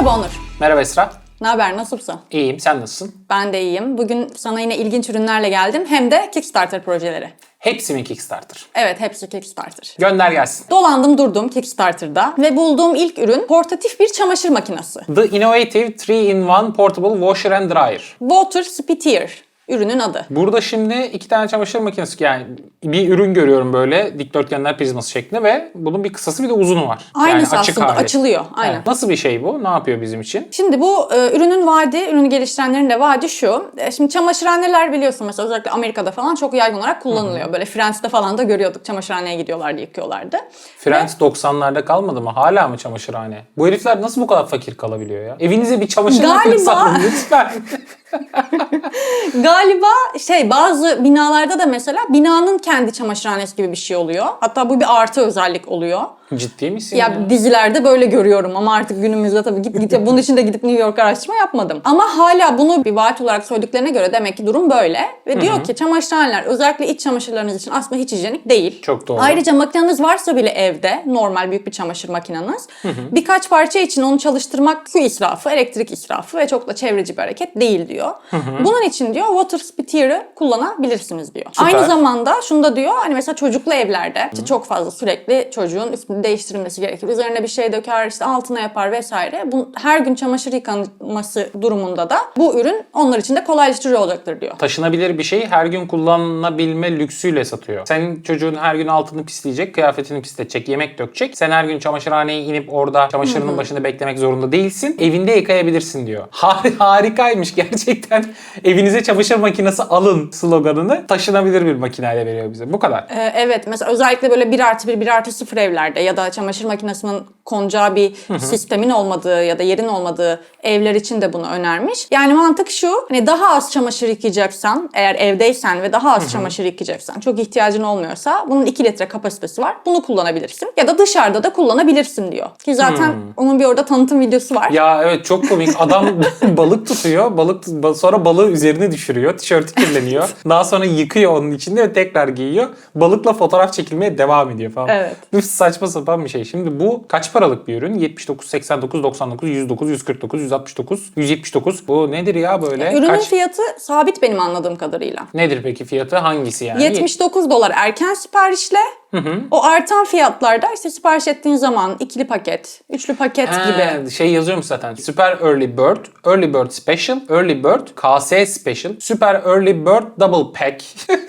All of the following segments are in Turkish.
Merhaba Onur. Merhaba Esra. Ne haber, nasılsın? İyiyim, sen nasılsın? Ben de iyiyim. Bugün sana yine ilginç ürünlerle geldim. Hem de Kickstarter projeleri. Hepsi mi Kickstarter? Evet, hepsi Kickstarter. Gönder gelsin. Dolandım durdum Kickstarter'da ve bulduğum ilk ürün portatif bir çamaşır makinesi. The Innovative 3-in-1 Portable Washer and Dryer. Water Spittier ürünün adı. Burada şimdi iki tane çamaşır makinesi yani bir ürün görüyorum böyle dikdörtgenler prizması şeklinde ve bunun bir kısası bir de uzunu var. Aynısı yani açık aslında hali. açılıyor. Aynen. Evet. Nasıl bir şey bu? Ne yapıyor bizim için? Şimdi bu e, ürünün vaadi, ürünü geliştirenlerin de vaadi şu. E, şimdi çamaşırhaneler biliyorsun mesela özellikle Amerika'da falan çok yaygın olarak kullanılıyor. Böyle Friends'te falan da görüyorduk çamaşırhaneye gidiyorlardı, yıkıyorlardı. Friends 90'larda kalmadı mı? Hala mı çamaşırhane? Bu herifler nasıl bu kadar fakir kalabiliyor ya? Evinize bir çamaşır Galiba- makinesi alın lütfen. Galiba şey bazı binalarda da mesela binanın kendi çamaşırhanesi gibi bir şey oluyor. Hatta bu bir artı özellik oluyor. Ciddi misin ya? Ya dizilerde böyle görüyorum ama artık günümüzde tabii git git bunun için de gidip New York araştırma yapmadım. Ama hala bunu bir vaat olarak söylediklerine göre demek ki durum böyle. Ve diyor ki çamaşırhaneler özellikle iç çamaşırlarınız için aslında hiç hijyenik değil. Çok doğru. Ayrıca makineniz varsa bile evde normal büyük bir çamaşır makineniz birkaç parça için onu çalıştırmak su israfı, elektrik israfı ve çok da çevreci bir hareket değil diyor. Bunun için diyor water spittier'ı kullanabilirsiniz diyor. Süper. Aynı zamanda şunu da diyor hani mesela çocuklu evlerde işte çok fazla sürekli çocuğun üstünü değiştirilmesi gerekir. Üzerine bir şey döker işte altına yapar vesaire. Bu, her gün çamaşır yıkanması durumunda da bu ürün onlar için de kolaylaştırıcı olacaktır diyor. taşınabilir bir şeyi her gün kullanabilme lüksüyle satıyor. Senin çocuğun her gün altını pisleyecek, kıyafetini pisletecek, yemek dökecek. Sen her gün çamaşırhaneye inip orada çamaşırının başında beklemek zorunda değilsin. Evinde yıkayabilirsin diyor. Har- harikaymış gerçekten. Evinize çamaşır makinesi alın sloganını taşınabilir bir makineyle veriyor bize. Bu kadar. Ee, evet mesela özellikle böyle 1 artı 1, 1 artı 0 evlerde ya da çamaşır makinesinin konacağı bir sistemin olmadığı ya da yerin olmadığı evler için de bunu önermiş. Yani mantık şu hani daha az çamaşır yıkayacaksan eğer evdeysen ve daha az çamaşır yıkayacaksan çok ihtiyacın olmuyorsa bunun 2 litre kapasitesi var. Bunu kullanabilirsin. Ya da dışarıda da kullanabilirsin diyor. Ki zaten onun bir orada tanıtım videosu var. Ya evet çok komik. Adam balık tutuyor. Balık ba- sonra balığı üzerine düşürüyor. Tişörtü kirleniyor. Daha sonra yıkıyor onun içinde ve tekrar giyiyor. Balıkla fotoğraf çekilmeye devam ediyor falan. Evet. Bu saçma sapan bir şey. Şimdi bu kaç paralık bir ürün? 79, 89, 99, 109, 149, 169, 179. Bu nedir ya böyle? Ürünün Kaç? fiyatı sabit benim anladığım kadarıyla. Nedir peki fiyatı? Hangisi yani? 79 dolar erken siparişle. O artan fiyatlarda işte sipariş ettiğin zaman ikili paket, üçlü paket gibi. He, şey yazıyormuş zaten. Super Early Bird, Early Bird Special, Early Bird, KS Special, Super Early Bird Double Pack.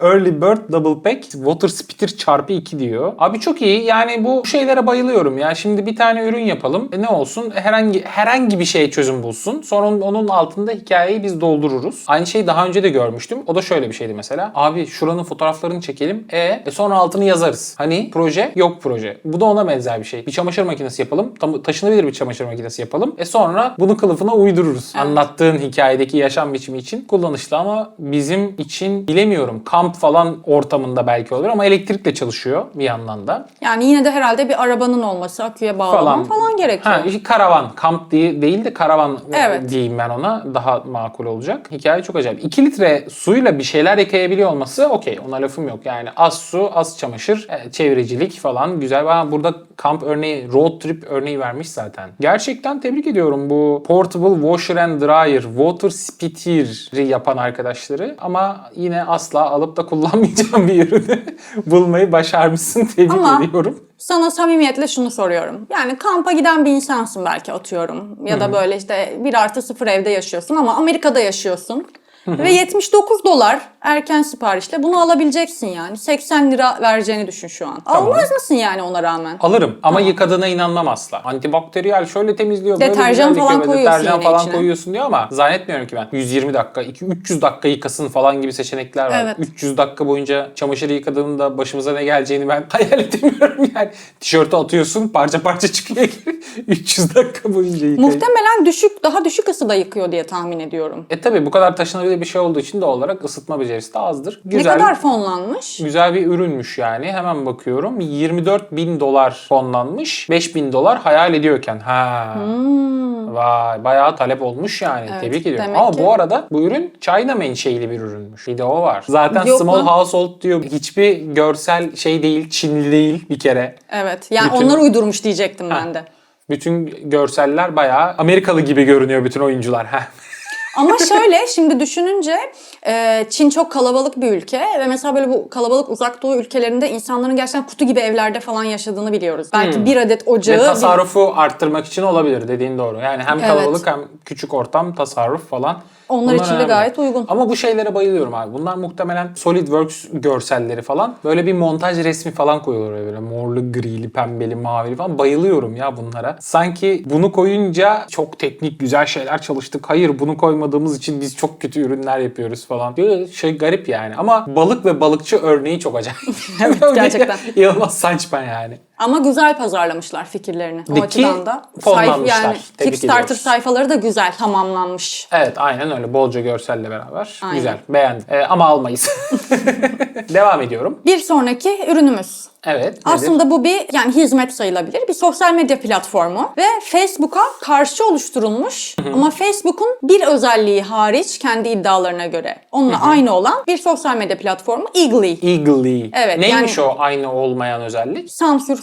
Early Bird Double Pack Water Spitter çarpı 2 diyor. Abi çok iyi. Yani bu şeylere bayılıyorum ya. Şimdi bir tane ürün yapalım. E ne olsun? Herhangi herhangi bir şeye çözüm bulsun. Sonra onun, onun altında hikayeyi biz doldururuz. Aynı şeyi daha önce de görmüştüm. O da şöyle bir şeydi mesela. Abi şuranın fotoğraflarını çekelim. E, e sonra altını yazarız. Hani proje yok proje. Bu da ona benzer bir şey. Bir çamaşır makinesi yapalım. Tam, taşınabilir bir çamaşır makinesi yapalım. E sonra bunu kılıfına uydururuz. Anlattığın hikayedeki yaşam biçimi için kullanışlı ama bizim için bilemiyorum. Kamp falan ortamında belki olur ama elektrikle çalışıyor bir yandan da. Yani yine de herhalde bir arabanın olması, aküye bağlaman falan, gerekiyor. Ha, işte karavan. Kamp değil, değil de karavan Evet. diyeyim ben ona. Daha makul olacak. Hikaye çok acayip. 2 litre suyla bir şeyler yıkayabiliyor olması okey. Ona lafım yok. Yani az su, az çamaşır, e, çevrecilik falan güzel. Bana burada kamp örneği, road trip örneği vermiş zaten. Gerçekten tebrik ediyorum bu Portable Washer and Dryer, Water Spittier'i yapan arkadaşları. Ama yine asla alıp da kullanmayacağım bir ürünü bulmayı başarmışsın. Tebrik Ama- ediyorum. Sana samimiyetle şunu soruyorum. Yani kampa giden bir insansın belki atıyorum. Ya da böyle işte bir artı sıfır evde yaşıyorsun ama Amerika'da yaşıyorsun. Ve 79 dolar erken siparişle bunu alabileceksin yani. 80 lira vereceğini düşün şu an. Almaz mısın yani ona rağmen? Alırım ama yıkadığına inanmam asla. Antibakteriyel şöyle temizliyor. böyle Deterjan güzel falan yıkıyor, koyuyorsun Deterjan yine falan içine. koyuyorsun diyor ama zannetmiyorum ki ben. 120 dakika, 2 300 dakika yıkasın falan gibi seçenekler var. Evet. 300 dakika boyunca çamaşırı yıkadığımda başımıza ne geleceğini ben hayal edemiyorum yani. Tişörtü atıyorsun parça parça çıkıyor geri. 300 dakika boyunca yıkayıp. Muhtemelen düşük, daha düşük ısıda yıkıyor diye tahmin ediyorum. E tabi bu kadar taşınabilir bir şey olduğu için doğal olarak ısıtma becerisi de azdır. Ne Güzel. kadar fonlanmış? Güzel bir ürünmüş yani. Hemen bakıyorum. 24 bin dolar fonlanmış. 5 bin dolar hayal ediyorken. Ha. Vay bayağı talep olmuş yani. Hmm. Evet, Tebrik ediyorum. Ama ki- bu arada bu ürün China menşeili bir ürünmüş. Bir de o var. Zaten Yok small lan. household diyor. Hiçbir görsel şey değil. Çinli değil bir kere. Evet. Yani Bütün- onlar uydurmuş diyecektim ben de. Bütün görseller bayağı Amerikalı gibi görünüyor bütün oyuncular. Ama şöyle şimdi düşününce e, Çin çok kalabalık bir ülke ve mesela böyle bu kalabalık uzak doğu ülkelerinde insanların gerçekten kutu gibi evlerde falan yaşadığını biliyoruz. Belki bir adet ocağı... Ve bir- tasarrufu arttırmak için olabilir dediğin doğru. Yani hem Evet. kalabalık hem küçük ortam, tasarruf falan. Onlar için de önemli. gayet uygun. Ama bu şeylere bayılıyorum abi. Bunlar muhtemelen SolidWorks görselleri falan. Böyle bir montaj resmi falan koyuyorlar böyle morlu, grili, pembeli, mavili falan. Bayılıyorum ya bunlara. Sanki bunu koyunca çok teknik güzel şeyler çalıştık. Hayır bunu koymadığımız için biz çok kötü ürünler yapıyoruz falan. Böyle şey garip yani. Ama balık ve balıkçı örneği çok acayip. Evet, gerçekten. İnanılmaz saçma yani. Ama güzel pazarlamışlar fikirlerini. O Ki açıdan da. fonlanmışlar. yani Tebrik Kickstarter ediyoruz. sayfaları da güzel tamamlanmış. Evet aynen öyle. Bolca görselle beraber. Aynen. Güzel. Beğendim. Ee, ama almayız. Devam ediyorum. Bir sonraki ürünümüz. Evet. nedir? Aslında bu bir yani hizmet sayılabilir. Bir sosyal medya platformu ve Facebook'a karşı oluşturulmuş ama Facebook'un bir özelliği hariç kendi iddialarına göre onunla aynı olan bir sosyal medya platformu Eagly. Eagly. Evet, Neymiş yani- o aynı olmayan özellik?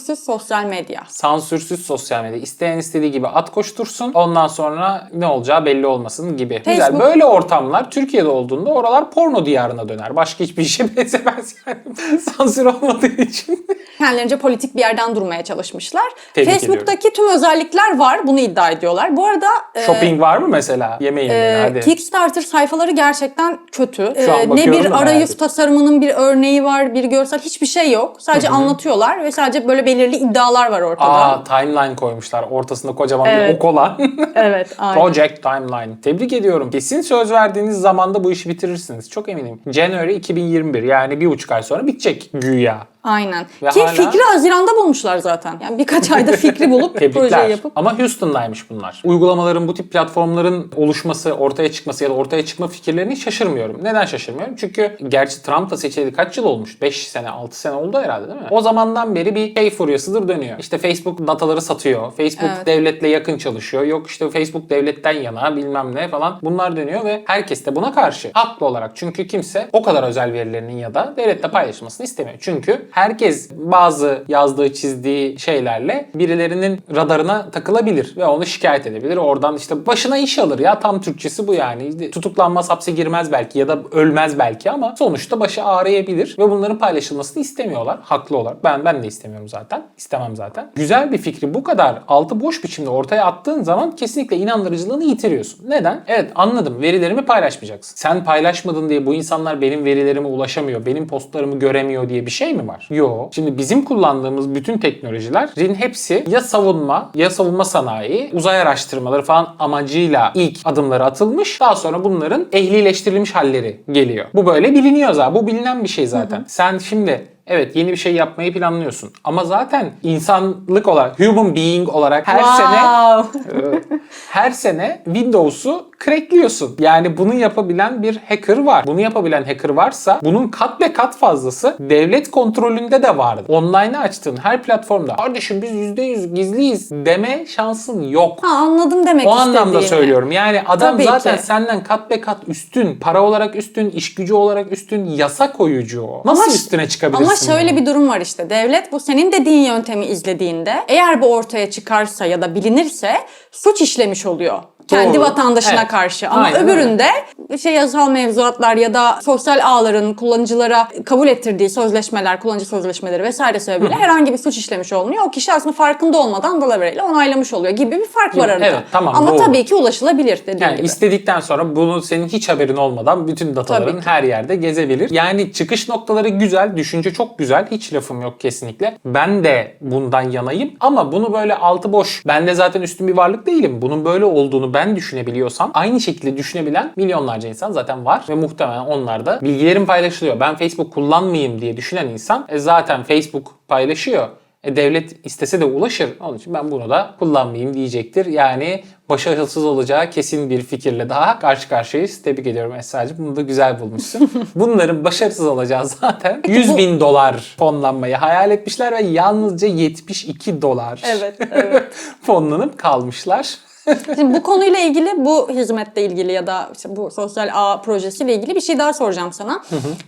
Sansürsüz sosyal medya. Sansürsüz sosyal medya. İsteyen istediği gibi at koştursun. Ondan sonra ne olacağı belli olmasın gibi. Güzel. Facebook- Böyle ortamlar Türkiye'de olduğunda oralar porno diyarına döner. Başka hiçbir işe benzemez yani. Sansür olmadığı için. Kendilerince politik bir yerden durmaya çalışmışlar. Tebrik Facebook'taki tüm özellikler var. Bunu iddia ediyorlar. Bu arada e, Shopping var mı mesela? Yemeyin beni Ee, hadi. Kickstarter sayfaları gerçekten kötü. Şu an Ee, ne bir arayüz merak tasarımının bir örneği var, bir görsel hiçbir şey yok. Sadece anlatıyorlar ve sadece böyle belirli iddialar var ortada. Aa timeline koymuşlar. Ortasında kocaman bir Evet. ok olan. evet, aynen. Project Timeline. Tebrik ediyorum. Kesin söz verdiğiniz zamanda bu işi bitirirsiniz. Çok eminim. January 2021 yani bir buçuk ay sonra bitecek güya. Aynen. Ve Ki hala- fikri Haziran'da bulmuşlar zaten. Yani birkaç ayda fikri bulup projeyi yapıp Ama Houston'daymış bunlar. Uygulamaların bu tip platformların oluşması, ortaya çıkması ya da ortaya çıkma fikirlerini şaşırmıyorum. Neden şaşırmıyorum? Çünkü gerçi Trump da seçildi kaç yıl olmuş? 5 sene, 6 sene oldu herhalde değil mi? O zamandan beri bir şey furyasıdır dönüyor. İşte Facebook dataları satıyor. Facebook Evet. devletle yakın çalışıyor. Yok işte Facebook devletten yana bilmem ne falan. Bunlar dönüyor ve herkes de buna karşı. Haklı olarak. Çünkü kimse o kadar özel verilerinin ya da devletle paylaşılmasını istemiyor. Çünkü herkes bazı yazdığı çizdiği şeylerle birilerinin radarına takılabilir ve onu şikayet edebilir. Oradan işte başına iş alır ya tam Türkçesi bu yani. Tutuklanmaz hapse girmez belki ya da ölmez belki ama sonuçta başı ağrıyabilir ve bunların paylaşılmasını istemiyorlar. Haklı olarak. Ben ben de istemiyorum zaten. İstemem zaten. Güzel bir fikri bu kadar altı boş biçimde ortaya attığın zaman kesinlikle inandırıcılığını yitiriyorsun. Neden? Evet anladım. Verilerimi paylaşmayacaksın. Sen paylaşmadın diye bu insanlar benim verilerime ulaşamıyor, benim postlarımı göremiyor diye bir şey mi var? Yo. Şimdi bizim kullandığımız bütün teknolojilerin hepsi ya savunma ya savunma sanayi, uzay araştırmaları falan amacıyla ilk adımları atılmış. Daha sonra bunların ehlileştirilmiş halleri geliyor. Bu böyle biliniyor zaten. Bu bilinen bir şey zaten. Sen şimdi Evet yeni bir şey yapmayı planlıyorsun. Ama zaten insanlık olarak, human being olarak her sene Wow. her sene Windows'u crackliyorsun. Yani bunu yapabilen bir hacker var. Bunu yapabilen hacker varsa bunun kat be kat fazlası devlet kontrolünde de vardı. Online'ı açtığın her platformda kardeşim biz %100 gizliyiz deme şansın yok. Ha anladım demek O anlamda söylüyorum. Yani adam Tabii zaten ki. senden kat be kat üstün. Para olarak üstün, iş gücü olarak üstün, yasa koyucu o. Nasıl Ama üstüne çıkabilirsin? Ama şöyle bunun? bir durum var işte. Devlet bu senin dediğin yöntemi izlediğinde eğer bu ortaya çıkarsa ya da bilinirse suç işlemiş oluyor. Kendi Doğru. vatandaşına Evet. karşı. Ama Aynen öbüründe şey yasal mevzuatlar ya da sosyal ağların kullanıcılara kabul ettirdiği sözleşmeler, kullanıcı sözleşmeleri vesaire sebebiyle herhangi bir suç işlemiş olmuyor. O kişi aslında farkında olmadan dalavereyle onaylamış oluyor gibi bir fark var arada. evet, tamam, Ama doğru. tabii ki ulaşılabilir dediğim Yani gibi. istedikten sonra bunu senin hiç haberin olmadan bütün dataların Tabii ki. her yerde gezebilir. Yani çıkış noktaları güzel, düşünce çok güzel. Hiç lafım yok kesinlikle. Ben de bundan yanayım ama bunu böyle altı boş. Ben de zaten üstün bir varlık değilim. Bunun böyle olduğunu ben düşünebiliyorsam aynı şekilde düşünebilen milyonlarca insan zaten var ve muhtemelen onlar da bilgilerim paylaşılıyor. Ben Facebook kullanmayayım diye düşünen insan e, zaten Facebook paylaşıyor. E, devlet istese de ulaşır. Onun için ben bunu da kullanmayayım diyecektir. Yani başarısız olacağı kesin bir fikirle daha karşı karşıyayız. Tebrik ediyorum Esra'cığım. Bunu da güzel bulmuşsun. Bunların başarısız olacağı zaten 100 bin dolar fonlanmayı hayal etmişler ve yalnızca 72 dolar Evet, evet. fonlanıp kalmışlar. Şimdi bu konuyla ilgili, bu hizmetle ilgili ya da işte bu sosyal ağ projesiyle ilgili bir şey daha soracağım sana.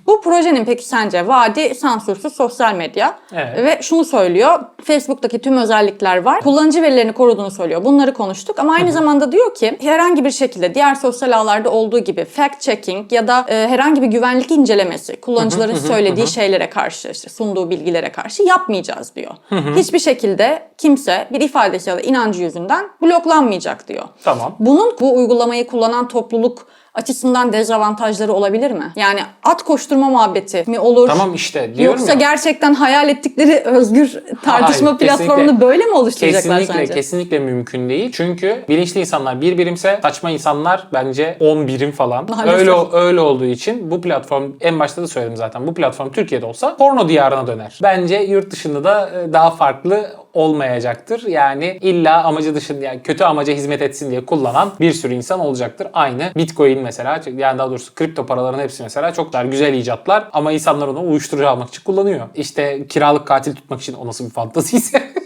Bu projenin peki sence vaadi sansürsüz sosyal medya Evet. ve şunu söylüyor. Facebook'taki tüm özellikler var. Kullanıcı verilerini koruduğunu söylüyor. Bunları konuştuk ama aynı zamanda diyor ki herhangi bir şekilde diğer sosyal ağlarda olduğu gibi fact checking ya da e, herhangi bir güvenlik incelemesi kullanıcıların söylediği şeylere karşı, işte sunduğu bilgilere karşı yapmayacağız diyor. Hiçbir şekilde kimse bir ifadesi ya da inancı yüzünden bloklanmayacak diyor. Tamam. Bunun bu uygulamayı kullanan topluluk açısından dezavantajları olabilir mi? Yani at koşturma muhabbeti mi olur? Tamam işte diyorum Yoksa ya. gerçekten hayal ettikleri özgür tartışma Hayır, platformunu kesinlikle- böyle mi oluşturacaklar Kesinlikle sence? kesinlikle mümkün değil. Çünkü bilinçli insanlar bir birimse saçma insanlar bence 10 birim falan. Maalesef. Öyle öyle olduğu için bu platform en başta da söyledim zaten. Bu platform Türkiye'de olsa porno diyarına döner. Bence yurt dışında da e, daha farklı olmayacaktır. Yani illa amacı dışında yani kötü amaca hizmet etsin diye kullanan bir sürü insan olacaktır. Aynı Bitcoin mesela yani daha doğrusu kripto paraların hepsi mesela çok daha güzel icatlar ama insanlar onu uyuşturucu almak için kullanıyor. İşte kiralık katil tutmak için o nasıl bir fantaziyse.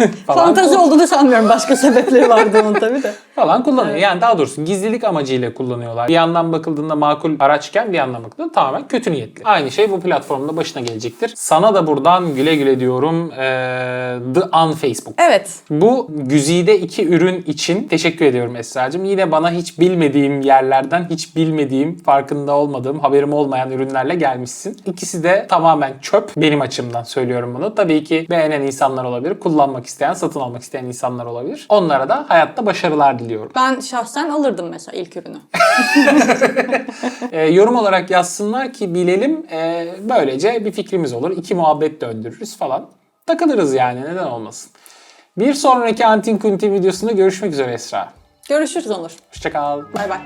falan Fantazi olduğunu sanmıyorum. Başka sebepleri vardı onun tabii de. falan kullanıyor. Yani daha doğrusu gizlilik amacıyla kullanıyorlar. Bir yandan bakıldığında makul araçken bir yandan bakıldığında tamamen kötü niyetli. Aynı şey bu platformda başına gelecektir. Sana da buradan güle güle diyorum. Ee, The Unfacebook. Evet. Bu güzide iki ürün için teşekkür ediyorum Esra'cığım. Yine bana hiç bilmediğim yerlerden, hiç bilmediğim, farkında olmadığım, haberim olmayan ürünlerle gelmişsin. İkisi de tamamen çöp. Benim açımdan söylüyorum bunu. Tabii ki beğenen insanlar olabilir, kullanmak isteyen, satın almak isteyen insanlar olabilir. Onlara da hayatta başarılar diliyorum. Ben şahsen alırdım mesela ilk ürünü. Ee, yorum olarak yazsınlar ki bilelim. Ee, böylece bir fikrimiz olur. İki muhabbet döndürürüz falan. Takılırız yani neden olmasın. Bir sonraki Antin Kuntin videosunda görüşmek üzere Esra. Görüşürüz Onur. Hoşçakal. Bay bay.